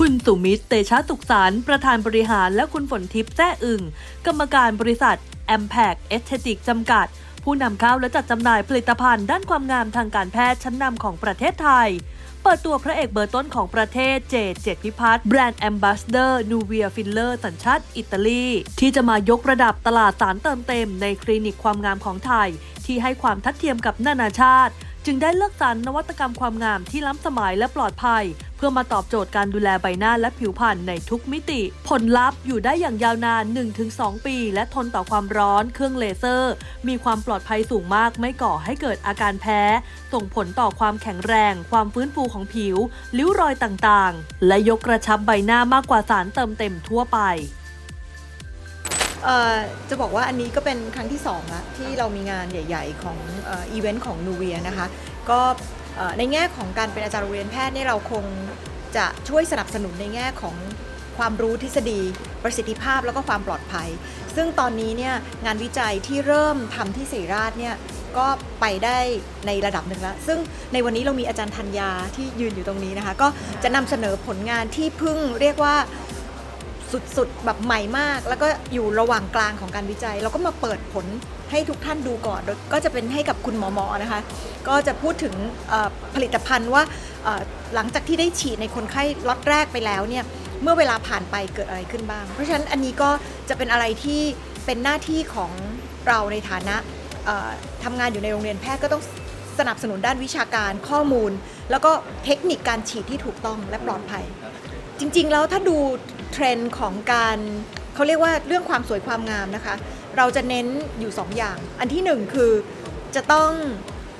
คุณสุมิตรเตชะสุขสารประธานบริหารและคุณฝนทิพย์แท้อึ่งกรรมการบริษัท a m p a c Aesthetic จำกัด ผู้นำเข้าและจัดจำหน่ายผลิตภัณฑ์ด้านความงามทางการแพทย์ชั้นนำของประเทศไทย เปิดตัวพระเอกเบอร์ต้นของประเทศเจดเจดพิพัฒน์แบรนด์แอมบาสเดอร์นูเวียฟิลเลอร์สัญชาติอิตาลี ที่จะมายกระดับตลาดสารเติมเต็มในคลินิกความงามของไทย ที่ให้ความทัดเทียมกับนานาชาติ จึงได้เลือกสรรนวัตกรรมความงามที่ล้ำสมัยและปลอดภัย เพื่อมาตอบโจทย์การดูแลใบหน้าและผิวพรรณในทุกมิติ ผลลัพธ์อยู่ได้อย่างยาวนาน 1-2 ปี และทนต่อความร้อนเครื่องเลเซอร์ มีความปลอดภัยสูงมากไม่ก่อให้เกิดอาการแพ้ ส่งผลต่อความแข็งแรง ความฟื้นฟูของผิว ริ้วรอยต่างๆ และยกกระชับใบหน้ามากกว่าสารเติมเต็มทั่วไปเอ่อจะบอกว่าอันนี้ก็เป็นครั้งที่2ละที่เรามีงานใหญ่ ๆ ของอีเวนต์ของนูเวียนะคะ ก็ ในแง่ของการเป็นอาจารย์โรงเรียนแพทย์เนี่ยเราคงจะช่วยสนับสนุนในแง่ของความรู้ทฤษฎี ประสิทธิภาพแล้วก็ความปลอดภัย ซึ่งตอนนี้เนี่ยงานวิจัยที่เริ่มทำที่ศิริราชเนี่ยก็ไปได้ในระดับหนึ่งแล้ว ซึ่งในวันนี้เรามีอาจารย์ธัญญาที่ยืนอยู่ตรงนี้นะคะ ก็จะนำเสนอผลงานที่เพิ่งเรียกว่าสุดๆแบบใหม่มาก แล้วก็อยู่ระหว่างกลางของการวิจัย เราก็มาเปิดผล ให้ทุกท่านดูก่อน ก็จะเป็นให้กับคุณหมอหมอนะคะ ก็จะพูดถึงผลิตภัณฑ์ว่าหลังจากที่ได้ฉีดในคนไข้ล็อตแรกไปแล้วเนี่ยเมื่อเวลาผ่านไปเกิดอะไรขึ้นบ้าง เพราะฉะนั้นอันนี้ก็จะเป็นอะไรที่เป็นหน้าที่ของเราในฐานะทำงานอยู่ในโรงเรียนแพทย์ก็ต้องสนับสนุนด้านวิชาการข้อมูล แล้วก็เทคนิคการฉีดที่ถูกต้องและปลอดภัย จริงๆแล้วถ้าดูเทรนด์ของการเขาเรียกว่าเรื่องความสวยความงามนะคะ เราจะเน้นอยู่ 2 อย่าง อันที่ 1 คือจะต้อง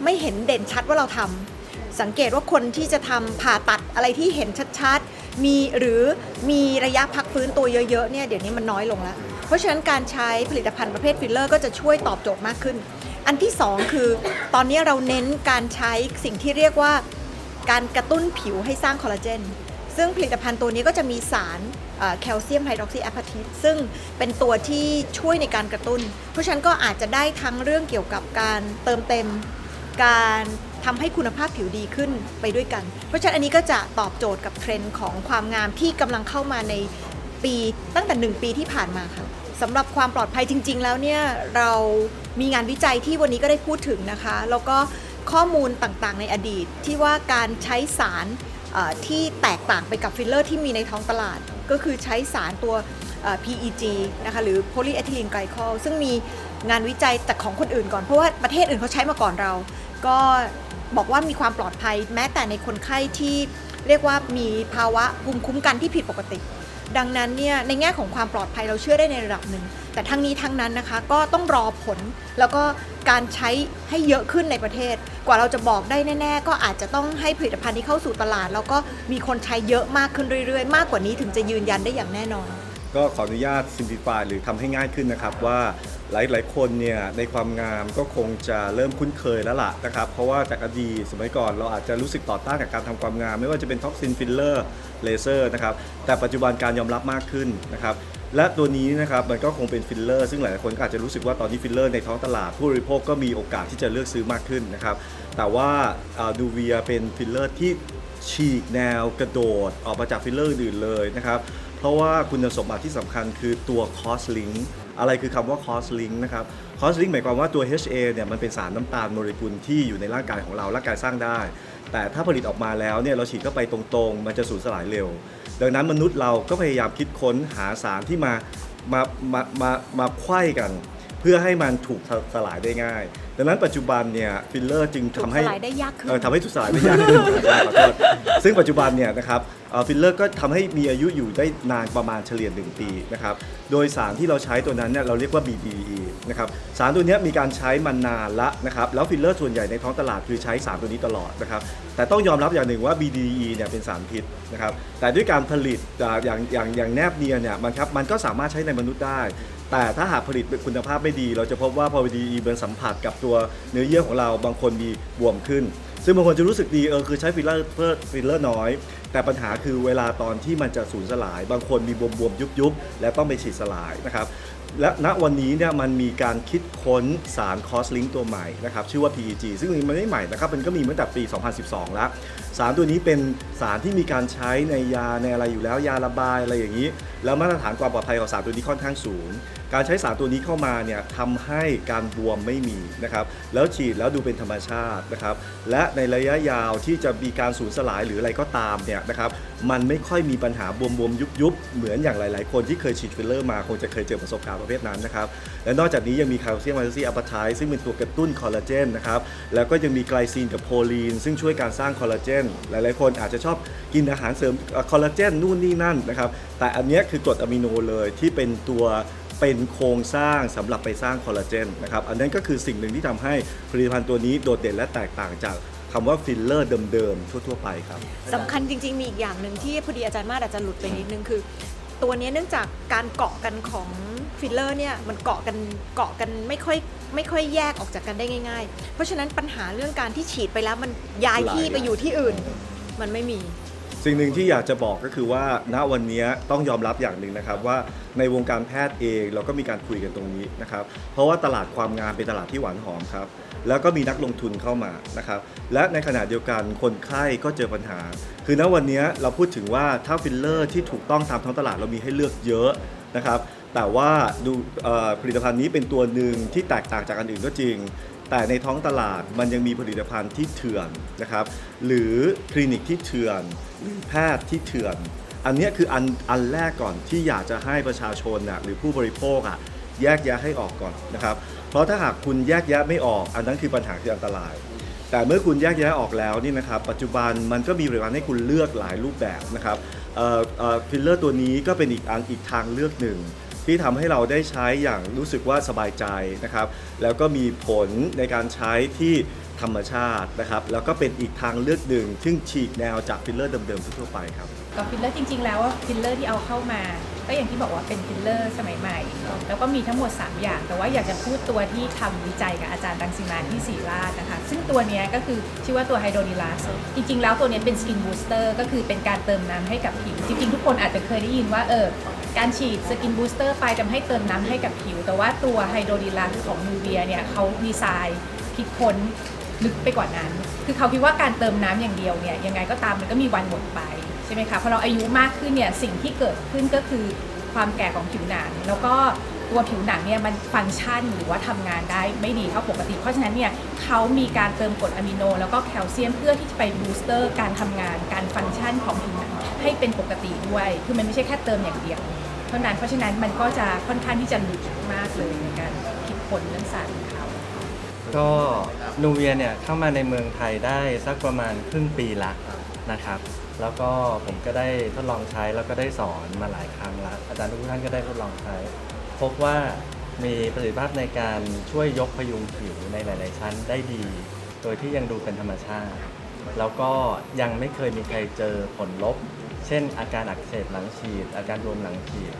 ไม่เห็นเด่นชัดว่าเราทำสังเกตว่าคนที่จะทำผ่าตัดอะไรที่เห็นชัดๆ มีหรือมีระยะพักฟื้นตัวเยอะๆเนี่ยเดี๋ยวนี้มันน้อยลงแล้ว เพราะฉะนั้นการใช้ผลิตภัณฑ์ประเภทฟิลเลอร์ก็จะช่วยตอบโจทย์มากขึ้น อันที่ 2 คือ ตอนนี้เราเน้นการใช้สิ่งที่เรียกว่าการกระตุ้นผิวให้สร้างคอลลาเจนซึ่งผลิตภัณฑ์ตัวนี้ก็จะมีสาร แคลเซียมไฮดรอกซีแอปาทิตซึ่งเป็นตัวที่ช่วยในการกระตุ้น เพราะฉะนั้นก็อาจจะได้ทั้งเรื่องเกี่ยวกับการเติมเต็ม การทำให้คุณภาพผิวดีขึ้นไปด้วยกัน เพราะฉะนั้นอันนี้ก็จะตอบโจทย์กับเทรนด์ของความงามที่กำลังเข้ามาในปีตั้งแต่ 1 ปีที่ผ่านมาค่ะสำหรับความปลอดภัยจริง ๆ แล้วเนี่ยเรามีงานวิจัยที่วันนี้ก็ได้พูดถึงนะคะ แล้วก็ข้อมูลต่างๆ ในอดีตที่ว่าการใช้สารที่แตกต่างไปกับฟิลเลอร์ที่มีในท้องตลาด ก็คือใช้สารตัว PEG นะคะหรือ polyethylene glycol ซึ่งมีงานวิจัยจากของคนอื่นก่อน เพราะว่าประเทศอื่นเขาใช้มาก่อนเรา ก็บอกว่ามีความปลอดภัยแม้แต่ในคนไข้ที่เรียกว่ามีภาวะภูมิคุ้มกันที่ผิดปกติ ดังนั้นเนี่ยในแง่ของความปลอดภัยเราเชื่อได้ในระดับหนึ่ง แต่ทั้งนี้ทั้งนั้นนะคะก็ต้องรอผลแล้วก็การใช้ให้เยอะขึ้นในประเทศ กว่าเราจะบอกได้แน่ ๆ ก็อาจจะต้องให้ผลิตภัณฑ์ที่เข้าสู่ตลาด แล้วก็มีคนใช้เยอะมากขึ้นเรื่อยๆ มากกว่านี้ถึงจะยืนยันได้อย่างแน่นอน ก็ขออนุญาตซิมพลิฟายหรือทำให้ง่ายขึ้นนะครับว่า หลายๆ คนเนี่ยในความงามก็คงจะเริ่มคุ้นเคยแล้วล่ะนะครับเพราะว่าจากอดีตสมัยก่อนเราอาจจะรู้สึกต่อต้านกับการทำความงาม ไม่ว่าจะเป็นท็อกซินฟิลเลอร์เลเซอร์นะครับแต่ปัจจุบันการยอมรับมากขึ้นนะครับและตัวนี้นะครับมันก็คงเป็นฟิลเลอร์ซึ่งหลายคนก็อาจจะรู้สึกว่าตอนนี้ฟิลเลอร์ในท้องตลาด ผู้บริโภคก็มีโอกาสที่จะเลือกซื้อมากขึ้นนะครับแต่ว่าดูเวียเป็นฟิลเลอร์ที่ฉีกแนวกระโดดออกมาจากฟิลเลอร์อื่นเลยนะครับเพราะว่าคุณสมบัติที่สำคัญคือตัว cost link อะไรคือคำว่า cost link นะครับ cost link หมายความว่าตัว HA เนี่ยมันเป็นสารน้ำตาลโมเลกุลที่อยู่ในร่างกายของเราร่างกายสร้างได้ แต่ถ้าผลิตออกมาแล้วเนี่ยเราฉีดเข้าไปตรงๆ มันจะสูญสลายเร็ว ดังนั้นมนุษย์เราก็พยายามคิดค้นหาสารที่มามามามามาไขว้กัน เพื่อให้มันถูกสลายได้ง่าย ดังนั้นปัจจุบันเนี่ยฟิลเลอร์จึงถูกทำให้สลายได้ยากขึ้น เออทำให้ถูกสลายได้ยากขึ้นใช่ขอโทษซึ่งปัจจุบันเนี่ยนะครับ ฟิลเลอร์ก็ทำให้มีอายุอยู่ได้นานประมาณเฉลี่ย 1 ปีนะครับ โดยสารที่เราใช้ตัวนั้นเนี่ยเราเรียกว่า BDE นะครับ สารตัวนี้มีการใช้มานานละนะครับ แล้วฟิลเลอร์ส่วนใหญ่ในท้องตลาดคือใช้สารตัวนี้ตลอดนะครับ แต่ต้องยอมรับอย่างหนึ่งว่า BDE เนี่ยเป็นสารพิษนะครับ แต่ด้วยการผลิตอย่างอย่างอย่างแนบเนียนเนี่ยมันครับมันก็สามารถใช้ในมนุษย์ได้แต่ถ้าหากผลิตคุณภาพไม่ดี เราจะพบว่าพอ BDE มันสัมผัสกับตัวเนื้อเยื่อของเราบางคนมีบวมขึ้น ซึ่งบางคนจะรู้สึกดีเออคือใช้ฟิลเลอร์เพิ่มฟิลเลอร์น้อย แต่ปัญหาคือเวลาตอนที่มันจะสูญสลาย บางคนมีบวมๆยุบๆ และต้องไปฉีดสลายนะครับและณวันนี้เนี่ยมันมีการคิดค้นสารคอสลิงตัวใหม่นะครับชื่อว่า PEG ซึ่งมันไม่ใหม่นะครับมันก็มีมาตั้งแต่ปี 2012 แล้ว สารตัวนี้เป็นสารที่มีการใช้ในยาในอะไรอยู่แล้วยาระบายอะไรอย่างนี้ แล้วมาตรฐานความปลอดภัยของสารตัวนี้ค่อนข้างสูง การใช้สารตัวนี้เข้ามาเนี่ยทำให้การบวมไม่มีนะครับแล้วฉีดแล้วดูเป็นธรรมชาตินะครับและในระยะยาวที่จะมีการสูญสลายหรืออะไรก็ตามเนี่ยนะครับมันไม่ค่อยมีปัญหาบวมๆยุบๆเหมือนอย่างหลาย ๆ คนที่เคยฉีดฟิลเลอร์มาคงจะเคยเจอประสบการณ์ประเภทนั้นนะครับและนอกจากนี้ยังมีแคลเซียมไมโอซีอัปไทซึ่งเป็นตัวกระตุ้นคอลลาเจนนะครับแล้วก็ยังมีไกลซีนกับโพลีนซึ่งช่วยการสร้างคอลลาเจนหลายๆ คนอาจจะชอบกินอาหารเสริมคอลลาเจนนู่นนี่นั่นนะครับ แต่อันนี้คือกรดอะมิโนเลยที่เป็นตัวเป็นโครงสร้างสำหรับไปสร้างคอลลาเจนนะครับ อันนั้นก็คือสิ่งหนึ่งที่ทำให้ผลิตภัณฑ์ตัวนี้โดดเด่นและแตกต่างจากคำว่าฟิลเลอร์เดิมๆ ทั่วๆ ไปครับสำคัญจริง ๆ มีอีกอย่างหนึ่งที่พอดีอาจารย์มาอาจจะหลุดไปนิดนึงคือ ตัวนี้เนื่องจากการเกาะกันของ ฟิลเลอร์เนี่ยมันเกาะกันเกาะกันไม่ค่อยไม่ค่อยแยกออกจากกันได้ง่าย ๆ เพราะฉะนั้นปัญหาเรื่องการที่ฉีดไปแล้วมันย้ายที่ไปอยู่ที่อื่น มันไม่มี สิ่งหนึ่งที่อยากจะบอกก็คือว่าณวันนี้ต้องยอมรับอย่างหนึ่งนะครับว่าในวงการแพทย์เองเราก็มีการคุยกันตรงนี้นะครับ เพราะว่าตลาดความงามเป็นตลาดที่หวานหอมครับแล้วก็มีนักลงทุนเข้ามานะครับ และในขณะเดียวกันคนไข้ก็เจอปัญหา คือณวันนี้เราพูดถึงว่าถ้าฟิลเลอร์ที่ถูกต้องตามท้องตลาดเรามีให้เลือกเยอะนะครับ แต่ว่าดูผลิตภัณฑ์นี้เป็นตัวหนึ่งที่แตกต่างจากอันอื่นก็จริง แต่ในท้องตลาดมันยังมีผลิตภัณฑ์ที่เถื่อนนะครับ หรือคลินิกที่เถื่อนหรือแพทย์ที่เถื่อน อันนี้คืออันอันแรกก่อนที่อยากจะให้ประชาชนนะหรือผู้บริโภคอะแยกแยะให้ออกก่อนนะครับ เพราะถ้าหากคุณแยกแยะไม่ออก อันนั้นคือปัญหาคืออันตรายแต่เมื่อคุณแยกแยะออกแล้วนี่นะครับปัจจุบันมันก็มีผลิตภัณฑ์ให้คุณเลือกหลายรูปแบบนะครับเฟิลเลอร์ตัวนี้ก็เป็นอีกอันอีกทางเลือกหนึ่ง ที่ทำให้เราได้ใช้อย่างรู้สึกว่าสบายใจนะครับ แล้วก็มีผลในการใช้ที่ธรรมชาตินะครับ แล้วก็เป็นอีกทางเลือกหนึ่ง ซึ่งฉีกแนวจากฟิลเลอร์เดิมๆทั่วไปครับกับฟิลเลอร์จริง ๆ แล้วว่าฟิลเลอร์ที่เอาเข้ามา ก็อย่างที่บอกว่าเป็นฟิลเลอร์สมัยใหม่ แล้วก็มีทั้งหมด 3 อย่าง แต่ว่าอยากจะพูดตัวที่ทำวิจัยกับอาจารย์รังสิมาที่ศรีราชนะคะ ซึ่งตัวนี้ก็คือชื่อว่าตัวไฮโดร i ลัส จริง ๆ แล้วตัวนี้เป็นสกินบูสเตอร์ก็คือเป็นการเติมน้ำให้กับผิว จริง ๆ ทุกคนอาจจะเคยได้ยินว่าเออ การฉีดสกินบูสเตอร์ไปทำให้เติมน้ำให้กับผิว แต่ว่าตัวไฮโดร i ลัสของนูเวียเนี่ยเขาดีไซน์คิดค้นลึกไปกว่านั้น คือเขาคิดว่าการเติมน้ำอย่างเดียวเนี่ยยังไงก็ตามมันก็มีวันหมดไปใช่ไหมคะพอเราอายุมากขึ้นเนี่ยสิ่งที่เกิดขึ้นก็คือความแก่ของผิวหนัง แล้วก็ตัวผิวหนังเนี่ยมันฟังก์ชันหรือว่าทำงานได้ไม่ดีเท่าปกติ เพราะฉะนั้นเนี่ยเขามีการเติมกรดอะมิโน แล้วก็แคลเซียมเพื่อที่จะไปบูสเตอร์ การทำงานการฟังก์ชันของผิวหนังให้เป็นปกติด้วย คือมันไม่ใช่แค่เติมอย่างเดียว ท่านั้น เพราะฉะนั้นมันก็จะค่อนข้างที่จะหลุดมากเลยในการคิดค้นเรื่องสารของเขา ก็นูเวียเนี่ยเข้ามาในเมืองไทยได้สักประมาณครึ่งปีละนะครับ แล้วก็ผมก็ได้ทดลองใช้แล้วก็ได้สอนมาหลายครั้งล้วอาจารย์ทุกท่านก็ได้ทดลองใช้ พบว่ามีประสิทธิภาพในการช่วยยกพยุงผิวในหลาย ๆ ชั้นได้ดี โดยที่ยังดูเป็นธรรมชาติ แล้วก็ยังไม่เคยมีใครเจอผลลบ เช่น อาการอักเสบหลังฉีด อาการบวมหลังฉีด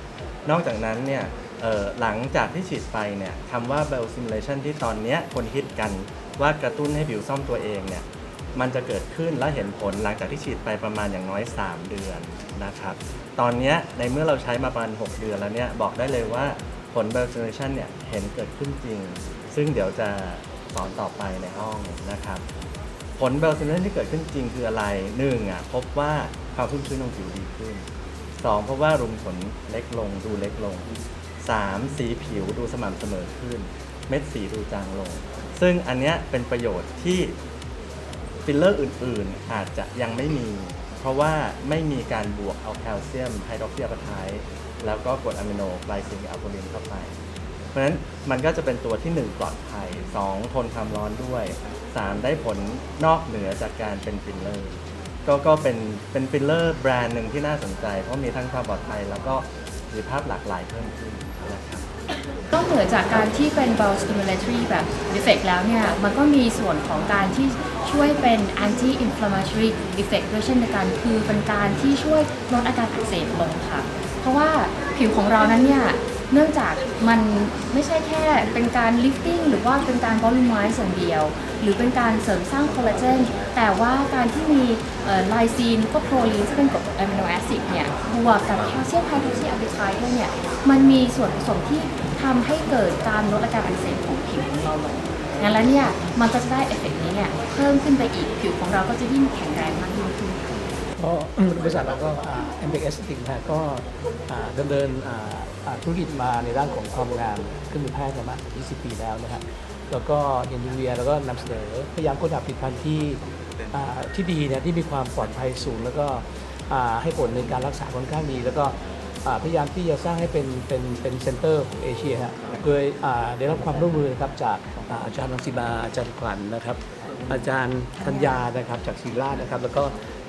นอกจากนั้นเนี่ยหลังจากที่ฉีดไปเนี่ยคำว่า biosimulation ที่ตอนนี้คนฮิตกันว่ากระตุ้นให้ผิวซ่อมตัวเองเนี่ยมันจะเกิดขึ้นและเห็นผลหลังจากที่ฉีดไปประมาณอย่างน้อย 3 เดือนนะครับ ตอนนี้ในเมื่อเราใช้มาประมาณ 6 เดือนแล้วเนี่ยบอกได้เลยว่าผล biosimulation เนี่ยเห็นเกิดขึ้นจริง ซึ่งเดี๋ยวจะสอนต่อไปในห้องนะครับ ผล biosimulation ที่เกิดขึ้นจริงคืออะไรหนึ่งอะพบว่า ความชุ่มชื้นของผิวดีขึ้นสองเพราะว่ารุมขนเล็กลงดูเล็กลงสามสีผิวดูสม่ำเสมอขึ้น เม็ดสีดูจางลง ซึ่งอันเนี้ยเป็นประโยชน์ที่ฟิลเลอร์อื่นๆ อาจจะยังไม่มี เพราะว่าไม่มีการบวกเอาแคลเซียมไฮดรอกซีอะปาไทด์แล้วก็กรดอะมิโนไกลซินกับอัลโคลินเข้าไป เพราะฉะนั้นมันก็จะเป็นตัวที่ 1 ปลอดภัย 2 ทนความร้อนด้วย 3 ได้ผลนอกเหนือจากการเป็นฟิลเลอร์ ก็ก็เป็นเป็นฟิลเลอร์แบรนด์หนึ่งที่น่าสนใจ เพราะมีทั้งความปลอดภัยแล้วก็ประสิทธิภาพหลากหลายเพิ่มขึ้นนะครับก็เหนือจากการที่เป็น bowel stimulatory แบบ effect แล้วเนี่ย มันก็มีส่วนของการที่ช่วยเป็น anti inflammatory effect ด้วยเช่นเดียวกันคือเป็นการที่ช่วยลดอาการอักเสบลงค่ะ เพราะว่าผิวของเรานั้นเนี่ย เนื่องจากมันไม่ใช่แค่เป็นการ lifting หรือว่าเป็นการ volumize อย่างเดียว หรือเป็นการเสริมสร้างคอลลาเจนแต่ว่าการที่มีไลซีนก็โปรลีนซึ่งเป็นกรดอะมิโนแอซิดเนี่ยบวกกับแคลเซียมไฮโดรซีอะบิไทด์ด้วยเนี่ยมันมีส่วนผสมที่ทำให้เกิดการลดอาการอักเสบของผิวของเราลงงั้นแล้วเนี่ยมันก็จะได้เอฟเฟกต์นี้เนี่ยเพิ่มขึ้นไปอีกผิวของเราก็จะยิ่งแข็งแรงมากยิ่งขึ้น ก็บริษัทเราก็เอ็มเบกเอสติกนะฮะก็ดำเนินธุรกิจมาในด้านของความงามเครื่องมือแพทย์มา 20 ปีแล้วนะฮะแล้วก็อย่างยูเวียแล้วก็นำเสนอพยายามค้นหาผลิตภัณฑ์ที่ที่ดีเนี่ยที่มีความปลอดภัยสูง แล้วก็ให้ผลในการรักษาค่อนข้างดี แล้วก็พยายามที่จะสร้างให้เป็นเป็นเป็นเซ็นเตอร์ของเอเชียฮะโดยได้รับความร่วมมือนะครับจากอาจารย์รังสิมาอาจารย์ขวัญนะครับ อาจารย์ธัญญานะครับจากศิริราชนะครับ แล้วก็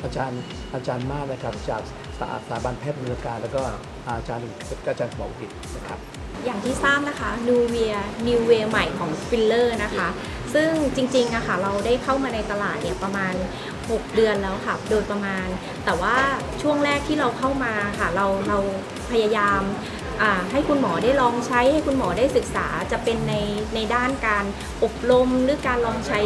อาจารย์อาจารย์มาศนะครับจากสถาาบันแพทย์บริการแล้วก็อาจารย์อาจารย์หมออุดิตนะครับอย่างที่ทราบนะคะนูเวียนิวเวใหม่ของฟิลเลอร์นะคะ ซึ่งจริงๆอะค่ะเราได้เข้ามาในตลาดเนี่ยประมาณ 6 เดือนแล้วค่ะ โดยประมาณ แต่ว่าช่วงแรกที่เราเข้ามาค่ะเราเราพยายามให้คุณหมอได้ลองใช้ให้คุณหมอได้ศึกษาจะเป็นในในด้านการอบรมหรือการลองใช้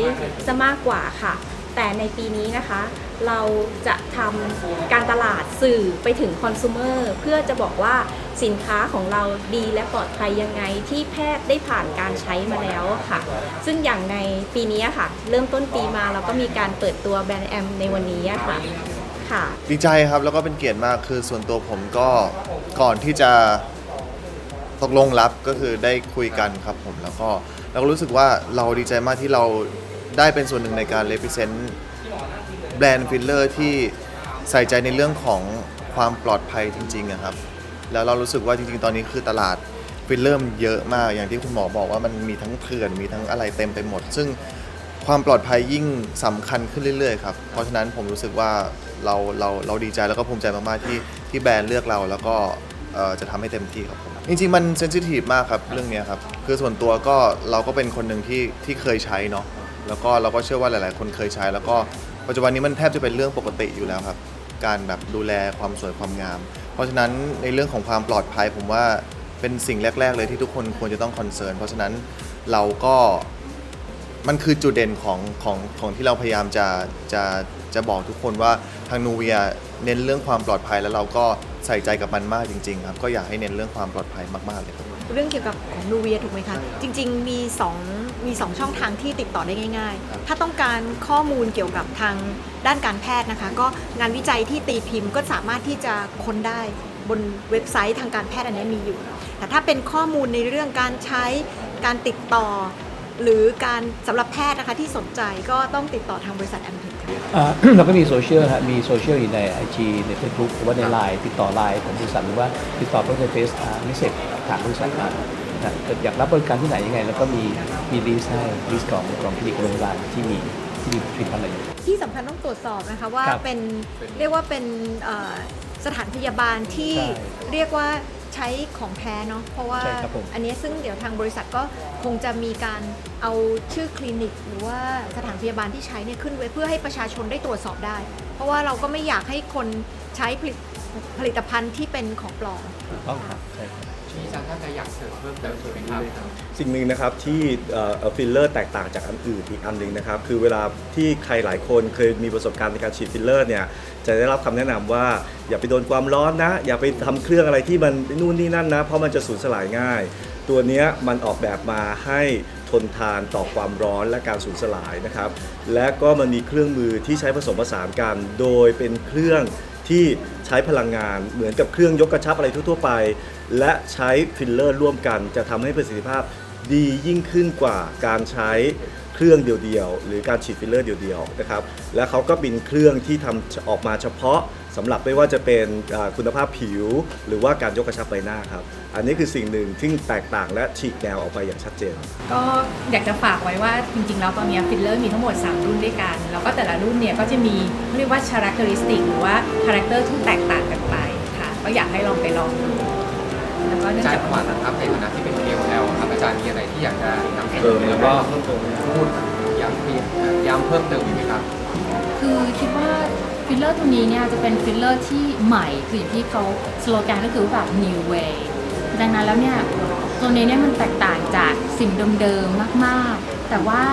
ซะมากกว่าค่ะ แต่ในปีนี้นะคะ เราจะทำการตลาดสื่อไปถึงคอน sumer เพื่อจะบอกว่าสินค้าของเราดีและปลอดภัยยังไงที่แพทย์ได้ผ่านการใช้มาแล้วค่ะ ซึ่งอย่างในปีนี้ค่ะ เริ่มต้นปีมาเราก็มีการเปิดตัวแบรนด์แอมในวันนี้ค่ะค่ะ ดีใจครับ แล้วก็เป็นเกียรติมากคือส่วนตัวผมก็ก่อนที่จะตกลงรับก็คือได้คุยกันครับผมแล้วก็เราก็รู้สึกว่าเราดีใจมากที่เรา ได้เป็นส่วนหนึ่งในการ represent แบรนด์ฟิลเลอร์ที่ใส่ใจในเรื่องของความปลอดภัยจริงๆอะครับ แล้วเรารู้สึกว่าจริงๆ ตอนนี้คือตลาดฟิลเลอร์มันเยอะมาก อย่างที่คุณหมอบอกว่ามันมีทั้งเถื่อนมีทั้งอะไรเต็มไปหมด ซึ่งความปลอดภัยยิ่งสำคัญขึ้นเรื่อยๆครับ เพราะฉะนั้นผมรู้สึกว่าเราเราเราดีใจแล้วก็ภูมิใจมากๆที่ที่แบรนด์เลือกเราแล้วก็จะทำให้เต็มที่ครับผมจริงๆ มันเซนซิทีฟมากครับเรื่องนี้ครับ คือส่วนตัวก็เราก็เป็นคนหนึ่งที่ที่เคยใช้เนาะ แล้วก็เราก็เชื่อว่าหลาย ๆ คนเคยใช้ แล้วก็ปัจจุบันนี้มันแทบจะเป็นเรื่องปกติอยู่แล้วครับ การแบบดูแลความสวยความงาม เพราะฉะนั้นในเรื่องของความปลอดภัยผมว่าเป็นสิ่งแรก ๆ เลยที่ทุกคนควรจะต้องคอนเซิร์นเพราะฉะนั้นเราก็มันคือจุดเด่นของของของที่เราพยายามจะจะจะบอกทุกคนว่าทางนูเวียเน้นเรื่องความปลอดภัยแล้วเราก็ใส่ใจกับมันมากจริง ๆ ครับ ก็อยากให้เน้นเรื่องความปลอดภัยมากๆเลยครับ เรื่องเกี่ยวกับของนูเวียถูกไหมคะ จริง ๆ มี2มี2ช่องทางที่ติดต่อได้ง่ายครับๆถ้าต้องการข้อมูลเกี่ยวกับทางด้านการแพทย์นะคะ ก็งานวิจัยที่ตีพิมพ์ก็สามารถที่จะค้นได้บนเว็บไซต์ทางการแพทย์อันนี้มีอยู่ แต่ถ้าเป็นข้อมูลในเรื่องการใช้การติดต่อ หรือการสำหรับแพทย์นะคะที่สนใจก็ต้องติดต่อทางบริษัทแอมพิค่ะอ่า เราก็มีโซเชียลฮะมีโซเชียลอยู่ใน IG ใน Facebook หรือว่าใน Line ติดต่อ Line ของบริษัทหรือว่าติดต่อเข้าในเฟซอ่ามิเศษทางบริษัทมานะเกิดอยากรับบริการที่ไหนยังไง แล้วก็มีมีลิสต์ให้ลิสต์ของของคลินิกโรงพยาบาลที่มีที่มีผลิตภัณฑ์อะไรอยู่ที่สำคัญต้องตรวจสอบนะคะว่าครับเป็นเรียกว่าเป็นเอ่อสถานพยาบาลที่ใช่เรียกว่าใช้ของแท้เนาะเพราะว่าใช่ครับผมอันนี้ซึ่งเดี๋ยวทางบริษัทก็คงจะมีการ เอาชื่อคลินิก หรือว่าสถานพยาบาลที่ใช้เนี่ยขึ้นไว้เพื่อให้ประชาชนได้ตรวจสอบได้ เพราะว่าเราก็ไม่อยากให้คนใช้ผลิตผลิตภัณฑ์ที่เป็นของปลอม ถูกต้องครับใช่ครับ ที่อาจารย์ท่านใดอยากเสริมเพิ่มเติมใช่ไหมครับ สิ่งหนึ่งนะครับที่ฟิลเลอร์แตกต่างจากอันอื่นอีกอันหนึ่งนะครับ คือเวลาที่ใครหลายคนเคยมีประสบการณ์ในการฉีดฟิลเลอร์เนี่ยจะได้รับคำแนะนำว่าอย่าไปโดนความร้อนนะ อย่าไปทำเครื่องอะไรที่มันนู่นนี่นั่นนะ เพราะมันจะสูญสลายง่าย ตัวเนี้ยมันออกแบบมาให้ ทนทานต่อความร้อนและการสูญสลายนะครับ และก็มันมีเครื่องมือที่ใช้ผสมผสานกันโดยเป็นเครื่องที่ใช้พลังงานเหมือนกับเครื่องยกกระชับอะไรทั่วๆไป และใช้ฟิลเลอร์ร่วมกัน จะทำให้ประสิทธิภาพดียิ่งขึ้นกว่าการใช้เครื่องเดียวๆ หรือการฉีดฟิลเลอร์เดียวๆนะครับและเขาก็เป็นเครื่องที่ทำออกมาเฉพาะ สำหรับไม่ว่าจะเป็นอ่าคุณภาพผิว หรือว่าการยกกระชับใบหน้าครับ อันนี้คือสิ่งหนึ่งที่แตกต่างและฉีกแนวออกไปอย่างชัดเจน ก็อยากจะฝากไว้ว่าจริง ๆ แล้วตอนนี้ฟิลเลอร์มีทั้งหมด 3 รุ่นด้วยกัน แล้วก็แต่ละรุ่นเนี่ยก็จะมีเรียกว่า characteristic หรือว่า character ที่แตกต่างกันไปค่ะ ก็อยากให้ลองไปลองดูแล้วก็เนื่องอาจารจากย์ขวัญนะครับในฐานะที่เป็น KOL ครับอาจารย์มีอะไรที่อยากจะนำเสนเอออแล้วก็พูดย้ำเพียงย้ำเพิ่มเติมอีกไหมครับ คือคิดว่า ฟิลเลอร์ตัวนี้เนี่ยจะเป็นฟิลเลอร์ที่ใหม่คืออย่างที่เขาสโลแกนก็คือแบบ new way ดังนั้นแล้วเนี่ยตัวนี้เนี่ยมันแตกต่างจากสิ่งเดิมๆมากๆ แต่ว่า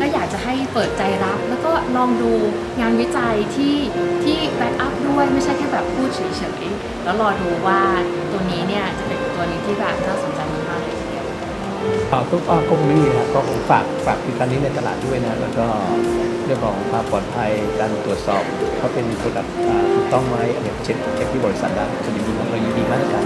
ก็อยากจะให้เปิดใจรับ แล้วก็ลองดูงานวิจัยที่ที่แบ็กอัพด้วยไม่ใช่แค่แบบพูดเฉยๆ แล้วรอดูว่าตัวนี้เนี่ยจะเป็น อ่าทุกอ่าก็มีนะครับก็ผมฝากฝากผลิตภัณฑ์นี้ในตลาดด้วยนะ แล้วก็เรื่องของความปลอดภัยการตรวจสอบเขาเป็นโปรดักต์ถูกต้องไหมอันนี้เช็คเช็คที่บริษัทได้จะยินดีเรายดีมาตรการ